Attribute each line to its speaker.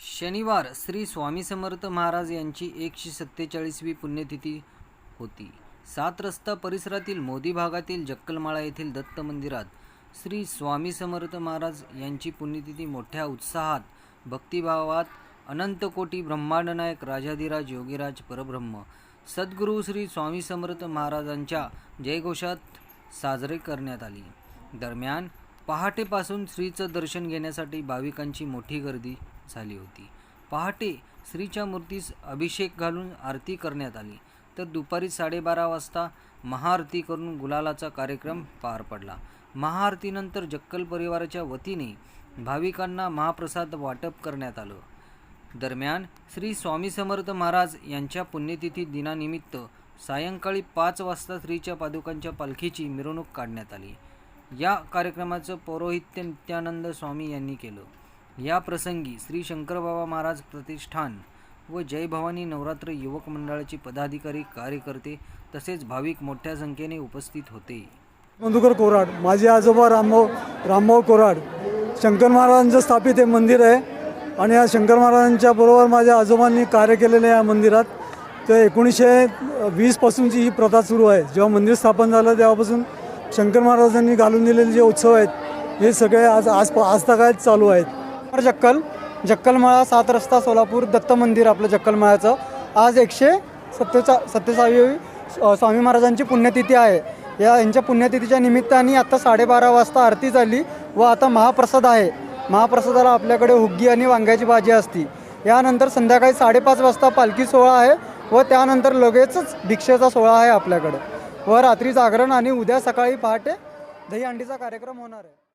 Speaker 1: शनिवार श्री स्वामी समर्थ महाराज यांची एकशे सत्तेचाळीसवी पुण्यतिथी होती. सात रस्ता परिसरातील मोदी भागातील जक्कलमाळा येथील दत्त मंदिरात श्री स्वामी समर्थ महाराज यांची पुण्यतिथी मोठ्या उत्साहात भक्तिभावात अनंतकोटी ब्रह्मांडनायक राजाधिराज योगीराज परब्रह्म सद्गुरू श्री स्वामी समर्थ महाराजांच्या जयघोषात साजरे करण्यात आली. दरम्यान पहाटेपासून श्रीचं दर्शन घेण्यासाठी भाविकांची मोठी गर्दी झाली होती. पहाटे श्रीच्या मूर्तीस अभिषेक घालून आरती करण्यात आली. तर दुपारी साडेबारा वाजता महाआरती करून गुलालाचा कार्यक्रम पार पडला. महाआरतीनंतर जक्कल परिवाराच्या वतीने भाविकांना महाप्रसाद वाटप करण्यात आलं. दरम्यान श्री स्वामी समर्थ महाराज यांच्या पुण्यतिथी दिनानिमित्त सायंकाळी पाच वाजता श्रीच्या पादुकांच्या पालखीची मिरवणूक काढण्यात आली. या कार्यक्रमाचं पौरोहित्य नित्यानंद स्वामी यांनी केलं. या प्रसंगी श्री शंकरबाबा महाराज प्रतिष्ठान व जय भवानी नवरात्र युवक मंडळाचे पदाधिकारी कार्यकर्ते तसेच भाविक मोठ्या संख्येने उपस्थित होते.
Speaker 2: मधुकर कोराड माझे आजोबा रामभाऊ रामभाऊ कोराड शंकर महाराजांचं स्थापित हे मंदिर आहे आणि या शंकर महाराजांच्या बरोबर माझ्या आजोबांनी कार्य केलेलं आहे या मंदिरात. तर एकोणीसशे वीसपासूनची ही प्रथा सुरू आहे. जेव्हा मंदिर स्थापन झालं तेव्हापासून शंकर महाराजांनी घालून दिलेले जे उत्सव आहेत हे सगळे आज आज आज तागायत चालू आहेत.
Speaker 3: जक्कल. जक्कलमाळा सात रस्ता सोलापूर दत्त मंदिर आपलं जक्कलमाळ्याचं. आज एकशे सत्तेचा सत्तेचाळी स्वामी महाराजांची पुण्यतिथी आहे. या यांच्या पुण्यतिथीच्या निमित्ताने आता साडेबारा वाजता आरती झाली व आता महाप्रसाद आहे. महाप्रसादाला आपल्याकडे हुग्गी आणि वांग्याची भाजी असती. यानंतर संध्याकाळी साडेपाच वाजता पालखी सोहळा आहे व त्यानंतर लगेचच भिक्षेचा सोहळा आहे आपल्याकडे. व रात्री जागरण आणि उद्या सकाळी पहाटे दहीहंडीचा कार्यक्रम होणार आहे.